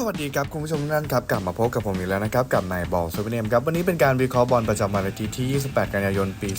สวัสดีครับคุณผู้ชมทุกท่านครับกลับมาพบกับผมอีกแล้วนะครับกับนายบอลซูเปอร์เนมครับวันนี้เป็นการวิเคราะห์บอลประจำวันอาทิตย์ที่ 28 กันยายน ปี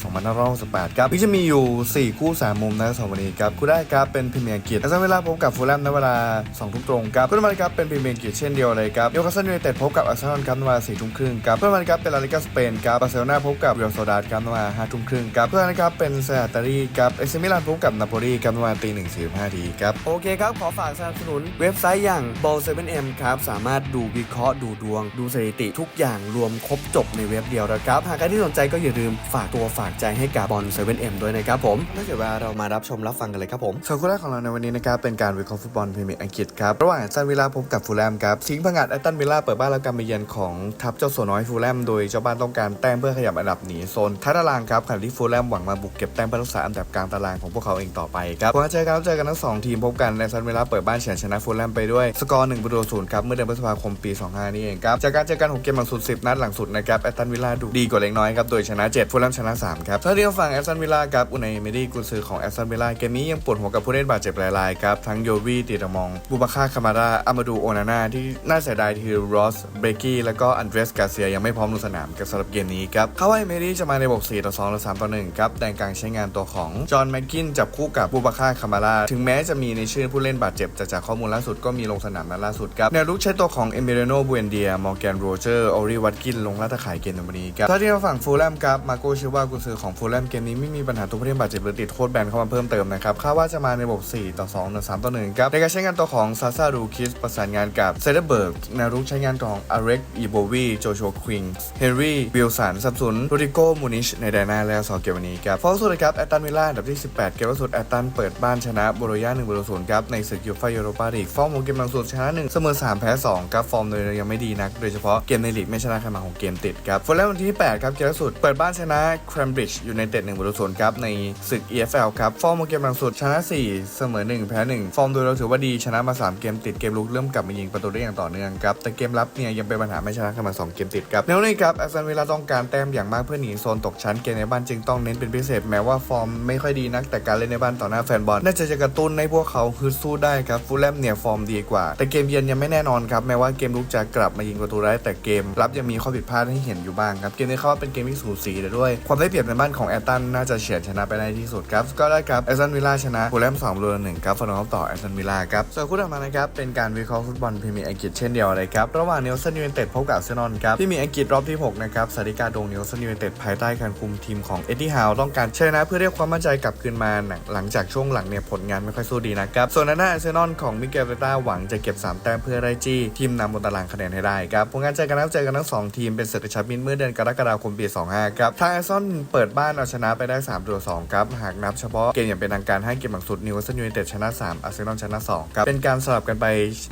2568 ครับที่จะมีอยู่ 4 คู่ 3 มุมนะสำหรับวันนี้ครับคู่แรกครับเป็นพรีเมียร์อังกฤษและเวลาพบกับฟูลแลมในเวลา 2 ทุ่มตรงครับคู่ต่อมาครับเป็นพรีเมียร์อังกฤษเช่นเดียวเลยครับนิวคาสเซิลยูไนเต็ดพบกับอาร์เซนอลครับในเวลา4ทุ่มครึ่งครับคู่ต่อมาครับเป็นลาลิกาสเปนครับบาร์เซโลนาพบกับเรอัลโซดาดครับในเวลา5ทุ่มครึ่งครับเพื่อนนะครับเป็นเซอาตารีครับเอซิมิลานพบกับนาโปลีครับในเวลาตีหนึ่งสี่ห้าทีครับโอเคครับขอฝากสนับสนุนเว็บไซต์อย่าง b a l 7 m ครับสามารถดูวิเคราะห์ดูดวง ดูสถิติทุกอย่างรวมครบจบในเว็บเดียวนะครับ หากใครที่สนใจก็อย่าลืมฝากตัวฝากใจให้กับบอล 7m ด้วยนะครับผมไม่เสียเวลาเรามารับชมรับฟังกันเลยครับผมส่วคู่แรกของเราในวันนี้นะครับเป็นการวิเคราะห์ฟุตบอลพรีเมียร์อังกฤษครับระหว่างแอตันวิลลาพบกับฟูลแลมครับทิ้งผงาดแอสตันวิลล่าเปิดบ้านรับการมาเยือนของทัพเจ้าสัวน้อยฟูลแลมโดยเจ้าบ้านต้องการแต้มเพื่อขยับอันดับหนีโซนท้ายตารางครับขณะที่ฟูลแลมหวังมาบุกเก็บแต้มเพื่อรักษาอันดับกลางตารางของพวกเขาเองต่อไปครับผลการเจอกันเจอกันทั้งสองทีมพบกันแอสตันวิลล่าเปิดบ้านเฉือนชนะฟูลแลมไปด้วยสกอร์1ประตูศูนย์ครับเมื่อเดือนพฤษภาคมปี 25 นี้เองครับจากการเจอกันของเกมหลังสุด 10 นัดหลังสุดนะครับแอสตันวิลล่าดูดีกว่าเล็กน้อยครับโดยชนะ 7 ฟูลแลมชนะ 3 ครับถ้าเดียวฝั่งแอสตันวิลล่าครับอุนายเมดี้กุนซือของแอสตันวิลล่าเกมนี้ยังปวดหัวกับผู้เล่นบาดเจ็บหลายๆครับทั้งโยวีติดมองบูบาค่าคามาราอามาดูโอนาน่าที่น่าเสียดายคือรอสเบรกี้แล้วก็อันเดรสกาเซียยังไม่พร้อมลงสนามกับสำหรับเกมนี้ครับเขาว่าเมดี้จะมาในระบบ4ต่อ2หรือ3ต่อ1ครับแดนกลางใช้งานตัวของจอห์นแม็กกินจับคู่กับบูบาคาคามาราถึงแม้จะมีในชื่อผู้เล่นบาดเจ็บแต่จากข้อมูลล่าสุดก็มีลงสนามนัดล่าสุดครับแนวรุกใช้ตัวของเอมิเรโนบูเอนเดียมอร์แกนโรเจอร์ออริวัตกินลงล่าตะข่ายเกมในวันนี้ครับถ้าที่เราฝั่งฟูลแลมครับมาโกชิว่ากุนซือของฟูลแลมเกมนี้ไม่มีปัญหาตัวผู้เล่นบาดเจ็บหรือติดโทษแบนเข้ามาเพิ่มเติมนะครับคาดว่าจะมาในระบบ4ต่อ2หรือ3ต่อ1ครับในการใช้งานตัวของซาซารูคิสประสานงานกับเซเดเบิร์กนวรุกใช้งานของอาเร็กอีโบวีโจโชควิงเฮนรี่วิลสันสับสนโรดิโกมูนิชในแดนหน้าและสองเกมวันนี้ครับฟอลสุดครับแอตตันวิลล่าอันดับที่ 18 เกมล่าสุดแอตตันเปิดบ้านชนะโบโรยา1ประตูศูนย์ครับในศึกยูฟ่ายูโรปาลีกฟอร์มของเกมลังสุดชนะ1เสมอ3แพ้ 2ครับฟอร์มโดยยังไม่ดีนัก โดยเฉพาะเกมในลีกไม่ชนะใครมาของเกมติดครับฟอร์แลมวันที่ 8 ครับเกมล่าสุด เปิดบ้านชนะแคมบริดจ์ยูไนเต็ด1ประตูศูนย์ครับในศึก EFL ครับฟอร์มของเกมหลังสุดชนะ 4 เสมอ 1 แพ้ 1 ฟอร์มโดยเราถือว่าดีชนะมา 3 เกมติดเกมลุกเริ่มกลับมายิงประตูได้อย่างต่อเนื่องครับแต่เกมรับเนี่ยยังเป็นปัญหาไม่ชนะใครมาสองเกมติดครับแนวนี้ครับแอสตันวิลล่าต้องการแต้มอย่างมากเพื่อหนีโซนตกชั้นเกมในบ้านจึงต้องเน้นเป็นพิเศษแม้ว่าฟอร์มไม่ค่อยดีนักแต่การเล่นในบ้านต่อหน้าแฟนบอลน่าจะจะกระตุ้นให้พวกเขาฮึดสู้ได้ครับฟูลแลมเนี่ยฟอร์มดีกว่า แต่เกมเยือนยังไม่แน่นอนครับแม้ว่าเกมลุกจะกลับมายิงประตูได้แต่เกมรับยังมีข้อผิดพลาดให้เห็นอยู่บ้างครับเกมนี้เขาว่าเป็นเกมที่สูสีแต่ด้วย ความได้เปรียบในบ้านของแอตตันน่าจะเฉือนชนะไปได้ที่สุดครับก็ได้ครับแอสตันวิลล่าชนะฟูลแลม2รูหนึ่งครับฟอนอฟต่อแอสตันวิลล่าครับส่วนคู่ต่อมานะครับเป็นการวิเคราะห์ฟุตบอลพรีเมียร์อังกฤษเช่นเดียวเลยครับระหว่างเนลสันยูไนเต็ดพบกับเซนอลครับที่มีอังกฤษรอบที่หกนะครับสาริกาดงเนลสันยูไนเต็ดภายใต้การคุมทีมของเอ็ดดี้ฮาวต้องการชนะเพื่อเรียกความมั่นใจกลับคืนมาหลังจากช่วงหลังเนี่ยผลงานไม่ค่อยสู้ดีนะครับส่วนหน้าอาร์เซนอลของมิเกลเวต้าหวังจะเก็บ3แต้มเพื่อไล่จี้ทีมนำบนตารางคะแนนให้ได้ครับผลงานเจอกันแล้วเจอกันทั้งสองทีมเป็นศึกกระชับมิตรเมื่อเดือนกรกฎาคมปี 25 ครับ ทางอเซนอลเปิดบ้านเอาชนะไปได้3ตัว2ครับ หากนับเฉพาะเกมอย่างเป็นทางการให้เกมหลังสุดนิวเซิลยูไนเต็ดชนะ 3อาร์เซนอลชนะ 2 ครับ เป็นการสลับกันไป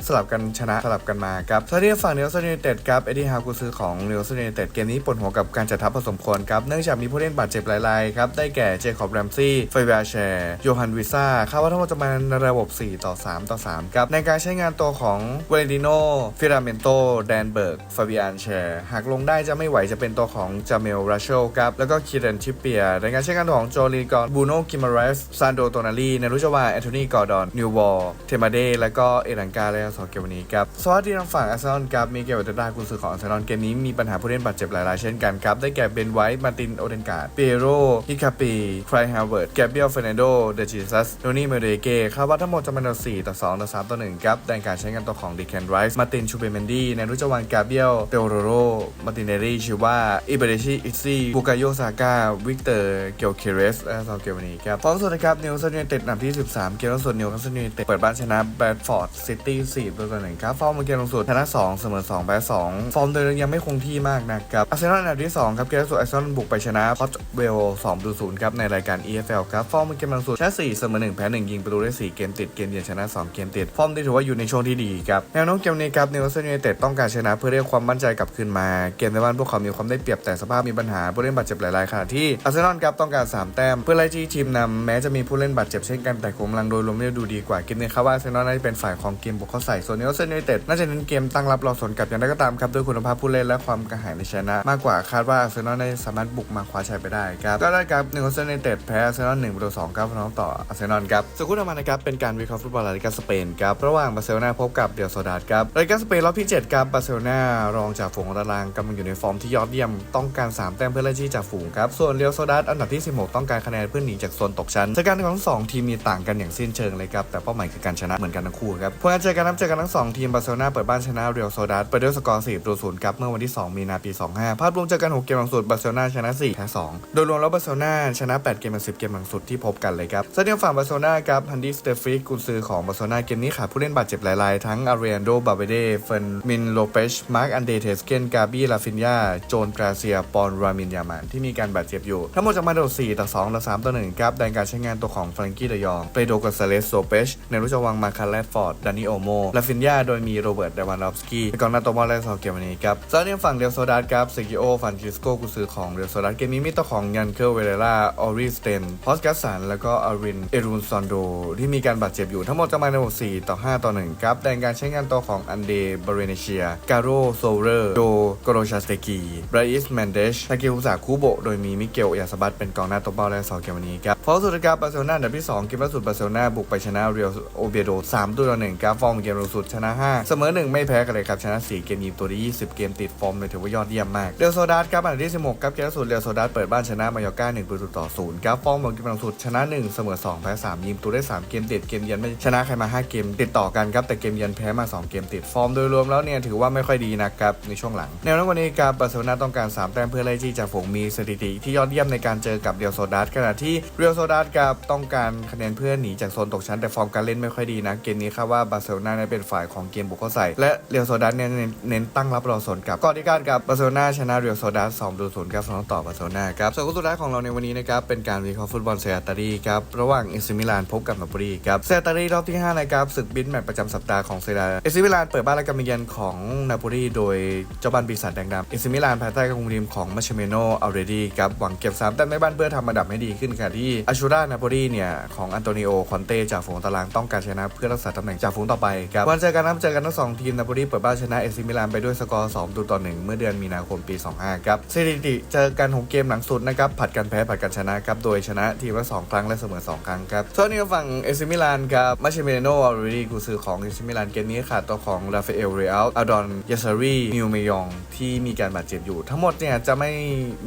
สลับกันชนะสลับกันมาครับถ้าที่ฝั่งนิวเซิลยูไนเต็ดครับเอ็ดดี้ฮาวกุซือของนิวเซิลยูไนเต็ดเกมนี้ปวดหัวกับการจัดทัพผสมควรครับเนื่องจากมีผู้เล่นบาดเจ็บหลายๆครับได้แก่เจคอบแรมซี่เฟเบียแชร์โยฮันวิซ่าคาดว่าทั้งหมดจะมาในระบบ 4 ต่อ 3 ต่อ 3 ครับในการใช้งานตัวของเวลดิริโนฟิราเมนโตแดนเบิร์กฟาบิอันแชร์หากลงได้จะไม่ไหวจะเป็นตัวของจาเมลราเชลครับ แล้วก็คิเรนชิเปียในการใช้งานตัวของโจลีกอนบูโนกิมาเรสซานโดโตนาลีเนรุจวาแอนโทนีกอร์ดอนนิววอลเทมาเดแล้วก็เอรังกาและสอเกวันนี้ครับสวัสดีทางฝั่งอาร์เซนอลครับมีเกลเวตดากุนซือของอาร์เซนอลเกมนี้มีปัญหาผู้เล่นบาดเจ็บหลายๆเช่นกันครับได้แก่เบนไวท์มาตินโอเดนการ์ดเปโรฮิคาปีไครฮาวเวิร์ดแกเบียลเฟรนันโดเดจิซัสโนนี่เมเดเกคาดว่าทั้งหมดจะมาใน4ต่อ2ต่อ3ต่อ1ครับแดนการใช้งานตัวของดิแคนไรส์มาตินชูเปเมนดีในรุจวันกาเบียลเปโรโรมาตินเนรี่ชิว่าอิเบเดชิอิซี่บุกาโยซาก้าวิกเตอร์เกลเคเรสและสองเกมวันนี้ครับฟอร์มสุดนะครับนิวคาสเซิลยูไนเต็ดนดับที่ 13 เกมล่าสุดนิวคาสเซิลยูไนเต็ดเปิดบ้านชนะแบดฟอร์ดซิตี้4ตัวต่อ1ครับฟอร์มเกมล่าสุดชนะ2เสมอ2แพ้2ฟอร์มโดยยังไม่คงที่มากนะครับอาร์เซนอลอันดับที่2ครับเกมล่าสุดอาร์เซนอลบุกไปชนะพอตเวล2ดู0ครับในรายการ EFL ครับฟอร์มเกมล่าสุดชนะ4เสมอ1แพ้1ยิงประตูได้4เกมติดเกมเยือนชนะ 2 เกมติดฟอร์มที่ถือว่าอยู่ในช่วงที่ดีครับแนวโน้มเกมนี้ครับนิวคาสเซิลยูไนเต็ดต้องการชนะเพื่อเรียกความมั่นใจกลับคืนมา เกมในบ้านพวกเขามีความได้เปรียบแต่สภาพมีปัญหาผู้เล่นบาดเจ็บหลายๆขณะที่อาร์เซนอลครับต้องการ 3 แต้ม เพื่อไล่จี้ทีมนำแม้จะมีผู้เล่นบาดเจ็บเช่นกันแต่กำลังโดยรวมเนี่ยดูดีกว่าเกมนี้ครับว่าอาร์เซนอลน่าจะเป็นฝ่ายของเกมบุกเข้าใส่ส่วนนิวคาสเซิลยูไนเต็ดน่าจะเน้นเกมตั้งรับรอสวนกลับอย่างไรก็ตามครับด้วยคุณภาพผู้เล่นและความกระหายในชนะ มากกว่าคาดว่าอาร์เซนอลได้สามารถบุกมาคว้าชัยไปได้ครับก็ได้ครับนิวคาสเซิลยูไนเต็ดแพ้อาร์เซนอล1ประตู2ครับพร้อมต่ออาร์เซนอลครับส่วนคู่ต่อมนะครับเป็นการวิเคราะห์ฟุตบอลลาลิกาสเปนครับระหว่างบาร์เซโลนาพบกับเดลโซดาดครับรายการสเปนรอบที่ 7ครับบาร์เซโลนารองจากฝูงตารางกำลังอยู่ในฟอร์มที่ยอดเยี่ยมต้องการ 3 แต้มเพื่อไล่จี้จากฝูงครับส่วนเรียวโซดัสอันดับที่ 16 ต้องการคะแนนเพื่อหนีจากโซนตกชั้นสถานการณ์ของทั้งสองทีมมีต่างกันอย่างสิ้นเชิงเลยครับแต่เป้าหมายคือการชนะเหมือนกันทั้งคู่ครับผลการเจอกันนับเจอกันทั้งสองทีมบาร์เซโลนาเปิดบ้านชนะเรียวโซดัสไปด้วยสกอร์4ตัว0ครับเมื่อวันที่ 2 มีนาปี 25 ภาพรวมเจอกัน 6 เกมหลังสุดบาร์เซโลนาชนะ4แพ้2โดยรวมแล้วบาร์เซโลนาชนะ 8 เกมหลัง10 เกมหลังสุดที่พบกันเลยครับส่วนทางฝั่งบาร์เซโลนาครับฮันดี้สเตฟิกกุนซือของบาร์เซโลนาเกมนี้ขาดผู้เล่นบาดเจ็บหลายๆทั้งอารียนโดบาเบเดเฟนมินโลเปชมาร์กอันเดเทสเกนกาบี้ลาฟินยาโจนกราเซีย ปอนรามินยามานที่มีการบาดเจ็บอยู่ ทั้งหมดจากมาโดด4ต่อ2ต่อ3ต่อ1ครับแดนการใช้งานตัวของฟรังกี้เดยองเปโดกอซเลสโซเปชในรุจวังมาคาร์เลฟฟอร์ดดานิโอโมลาฟินยาโดยมีโรเบิร์ตเดวานอฟสกี้เป็นกองหน้าตัวบอลแรกสองเกมวันนี้ครับส่วนในฝั่งเรียวโซดัสครับเซกิโอฟันฟิสโกกุซือของเรียวโซดัสเกมนี้มีตัวของยันเคิลเวเรล่าออริสเตนพอสกัสสันแล้วก็อารินเอรูนซอนโดที่มีการบาดเจ็บอยู่ทั้งหมดจะมาในบท4ต่อ5ต่อ1ครับแดนการใช้งานตัวของอันเดบรเนเชีย การโรโซเรอร์ โดโกโรชาสเตกีบรอิสแมนเดชทาเกอุสาคุโบ โดยมีมิเกลยาสบัตเป็นกองหน้าตัวเป้าและสองเกมวันนี้ครับฟอร์สุดครับบาร์เซโลนาอันดับที่ 2 เกมล่าสุดบาร์เซโลนาบุกไปชนะเรียลโอเบโด3ตัวต่อ1ครับฟอร์มเกมล่าสุดชนะ 5 เสมอ 1 ไม่แพ้กันเลยครับชนะ 4 เกมยิงตัวที่20 เกมติดฟอร์มเลยถือว่ายอดเยี่ยมมากเรียวโซดัสครับอันดับที่16ครับเกมล่าสุดเรียวโซดัสเปิดบ้านชนะมายอร์ก้า1ประตูต่อ0ครับฟอร์มของเกมล่าสุดชนะ 1 เสมอ 2 แพ้ 3 ยิงตัวได้ 3 เกมติดเกมเยือนไม่ชนะใครมา 5 เกมติดต่อกันครับแต่เกมเยือนแพ้มา 2เกมติดฟอร์มโดยรวมแล้วเนี่ยถือว่าไม่ค่อยดีนะครับในช่วงหลังแนวโน้มวันนี้ครับบาร์เซโลนาต้องการ 3 แต้มเพื่อไล่จี้จากฝูงมีสถิติที่ยอดเยี่ยมในการเจอกับเรียวโซดัสขณะที่เรียวโซดัสครับต้องการคะแนนเพื่อหนีจากโซนตกชั้นแต่ฟอร์มการเล่นไม่ค่อยดีนะเกมนี้คาดว่าบาร์เซโลนาเนี่ยเป็นฝ่ายของเกมบุกเข้าใส่และเรียวโซดัสเนี่ยเน้นเน้นตั้งรับรอสนกับก่อนที่การกับบาร์เซโลนาชนะเรียวโซดัส2ดู0ครับสำหรับต่อบาร์เซโลนาครับส่วนคู่สุดท้ายของเราในวันนี้นะครับเป็นการวิเคราะห์ฟุตบอลเซียตารีครับระหว่างเอซิมิลานพบกับนาโปลีครับเซียตารีรอบที่5นะครับศึกบินแมตช์ประจำสัปดาห์ของเซียเอซิซิมิลานเปิดบ้านและกำเยือนของนาโปลีโดยเจ้าบ้านปีศาจแดงดำเอซิมิลานภายใต้การคุมทีมของมาเชเมโนอัลเรดีครับหวังเก็บ3แต้มในบ้านเพื่อทำอันดับให้ดีขึ้นขณะที่อาชูรานาโปลีเนี่ยของอันโตนิโอคอนเต้จากฝูงตารางต้องการชนะเพื่อรักษาตำแหน่งจากฝูงต่อไปครับวันเจอกันนัดเจอกันทั้งสองทีมนาโปลีเปิดบ้านชนะเอซิมิลานไปด้วยสกอร์2ต่อ1เมื่อเดือนมีนาคมปี 25ครับสถิติเจอกันหกเกมหลังสุดนะครับผัดกันแพ้ผัดกันชนะครับโดยชนะทีมละสองครั้งและเสมอสองครั้งครับส่วนนี้ฝั่งเอซิมิลานครับมาเชเมโนอัลเรดีกูซือของเอซิมิลานเกมนี้ขาดตัวของราฟาเอลเรอัลอาดอนยาซารีมิวเมยองที่มีการบาดเจ็บอยู่ ทั้งหมดเนี่ยจะไม่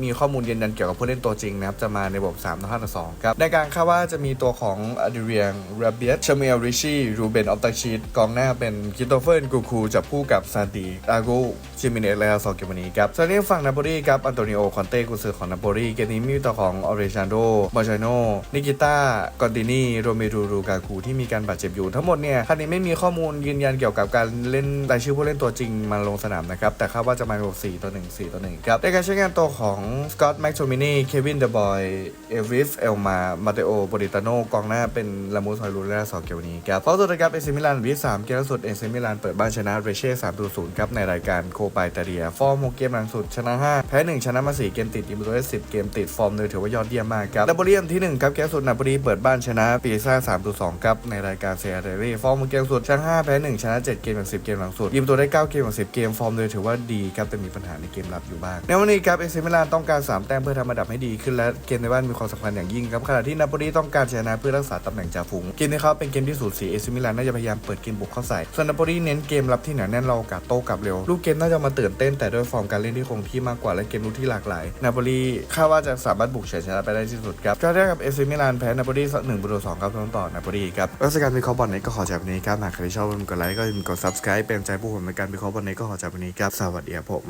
มีข้อมูลยืนยันเกี่ยวกับผู้เล่นตัวจริงนะครับ จะมาในระบบ3ต่อ5ต่อ2ครับ ในการคาดว่าจะมีตัวของอดิเรียงราเบียตชาเมลริชีรูเบนออฟตักชีตกองหน้าเป็นคิโตเฟอร์กูคูจับคู่กับซานติอาโกชิมิเนสและสองเกมวันนี้ครับส่วนนี้ฝั่งนาโปลีครับอันโตนิโอคอนเต้กุนซือของนาโปลีเกมนี้มีตัวของออเรชันโดบาจาโนนิกิต้ากอนตินีโรเมรูรูกาคูที่มีการบาดเจ็บอยู่ทั้งหมดเนี่ยคันนี้ไม่มีข้อมูลยืนยันเกี่ยวกับการเล่นรายชื่อผู้เล่นตัวจริงมาลงสนามนะครับ แต่คาดว่าจะมาเป็น4ต่อ1 4ต่อ1ครับในการใช้งานตัวของสกอตต์แม็กโทมินีเควินเดอะบอยเอวิสเอลมามาเตโอบริตาโนกองหน้าเป็นลามูสฮอยลูและสองเกมนี้ครับเพราะสุดท้ายครับเอซิมิลานวีสามเกมล่าสุดเอซิมิลานเปิดบ้านชนะเรเช่3ต่อ0ครับในรายการโคปาอิตาเลีย ฟอร์ม6เกมหลังสุดชนะ5แพ้1ชนะมา4เกมติดยิงประตูได้10เกมติดฟอร์มโดยถือว่ายอดเยี่ยมมากครับนาโปลีอันที่1ครับเกมสุดนาโปลีเปิดบ้านชนะปีซ่า3ต่อ2ครับในรายการเซียเรรี่ฟอร์ม6เกมสุดชนะ5แพ้1ชนะ7 เกมหลัง10 เกมหลังสุดยิงประตูได้ 9 เกมหลัง10 เกมฟอร์มโดยถือว่าดีครับแต่มีปัญหาในเกมรับอยู่บ้างในวันนี้ครับเอซิมิลานต้องการ 3 แต้มเพื่อทำอันดับให้ดีขึ้นและเกมในบ้านมีความสำคัญอย่างยิ่งครับขณะที่นาโปลีต้องการชนะเพื่อรักษาตำแหน่งจ่าฝูงเกมนี้เขาเป็นเกมที่สูสีเอซิมิลานน่าจะพยายามเปิดเกมบุกเข้าใส่ส่วนนาโปลีเน้นเกมรับที่หนาแน่นเราโอกาสโต้กลับเร็วลูกเกมน่าจะมาตื่นเต้นแต่ด้วยฟอร์มการเล่นที่คงที่มากกว่าและเกมลุกที่หลากหลายนาโปลีคาดว่าจะสามารถบุกเฉยชนะไปได้ที่สุดครับก็ได้กับเอซิมิลานแพ้นาโปลีหนึ่งประตูสองครับต้นต่อนาโปลีครับรัชการวิเคราะห์บอลนี้ก็ขอจากนี้ครับหากใครชอบกดไลค์ก็กด subscribe เป็นใจผู้ผมในการวิเคราะห์วันนี้ก็ขอจากวันนี้ครับ สวัสดีครับผม